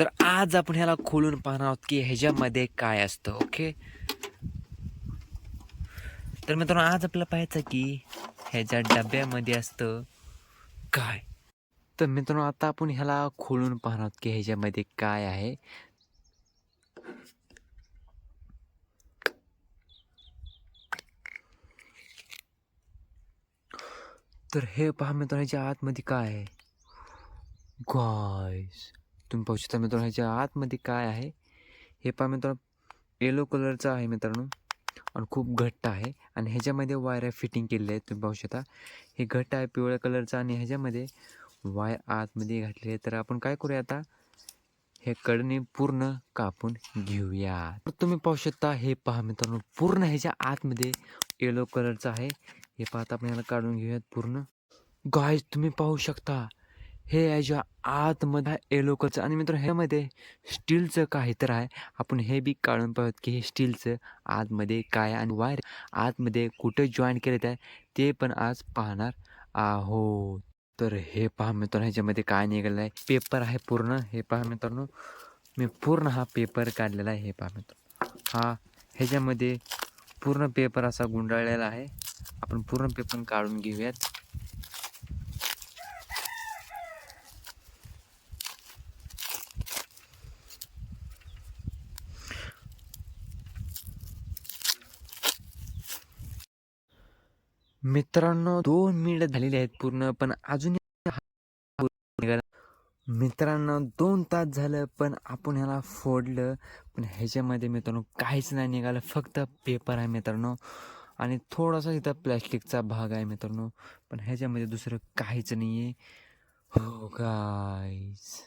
तर आज आपण ह्याला खोलून पाहणार आहोत की ह्याच्यामध्ये काय असतं ओके? तर मित्रांनो आज आपल्याला पाहायचं की ह्याच्या डब्यामध्ये असतं काय? तर मित्रांनो आता आपण ह्याला खोलून पाहणार आहोत की ह्याच्यामध्ये काय आहे. तर हे पहा मित्रांनो ह्याच्या आतमध्ये काय आहे? गायस तुम्ही पाहू शकता मित्रांनो ह्याच्या आतमध्ये काय आहे? हे पहा मित्रांनो येलो कलरचं आहे मित्रांनो आणि खूप घट्ट आहे. आणि ह्याच्यामध्ये वायऱ्या फिटिंग केलेल्या आहेत तुम्ही पाहू शकता. हे घट्ट आहे पिवळ्या कलरचं आणि ह्याच्यामध्ये वायर आतमध्ये घातली आहे तर आपण काय करूया आता? हे कडणे पूर्ण कापून घेऊया. तर तुम्ही पाहू शकता हे पहा मित्रांनो पूर्ण ह्याच्या आतमध्ये येलो कलरचं आहे. हे पाहता आपण ह्याला काढून घेऊयात पूर्ण. गायज तुम्ही पाहू शकता हे याच्या आतमध्ये येलो आणि मित्र ह्यामध्ये स्टीलचं काही तर आहे. आपण हे बी काढून पाहूयात की हे स्टीलचं आतमध्ये काय आणि वायर आतमध्ये कुठं जॉईन केलेत आहे ते पण आज पाहणार आहोत. तर हे पहा मित्रांनो ह्याच्यामध्ये काय निघालं आहे पेपर आहे पूर्ण. हे पहा मित्रांनो मी पूर्ण हा पेपर काढलेला आहे. हे पहा मित्रांनो हा ह्याच्यामध्ये पूर्ण पेपर असा गुंडाळलेला आहे. आपण पूर्ण पेपर काढून घेऊयात. मित्रांनो दोन मिनिट झालेले आहेत पूर्ण पण अजून निघाला. मित्रांनो दोन तास झालं पण आपण ह्याला फोडलं. पण ह्याच्यामध्ये मित्रांनो काहीच नाही निघालं फक्त पेपर आहे मित्रांनो. आणि थोडासा इथं प्लॅस्टिकचा भाग आहे मित्रांनो. पण ह्याच्यामध्ये दुसरं काहीच नाही आहे हो गाईज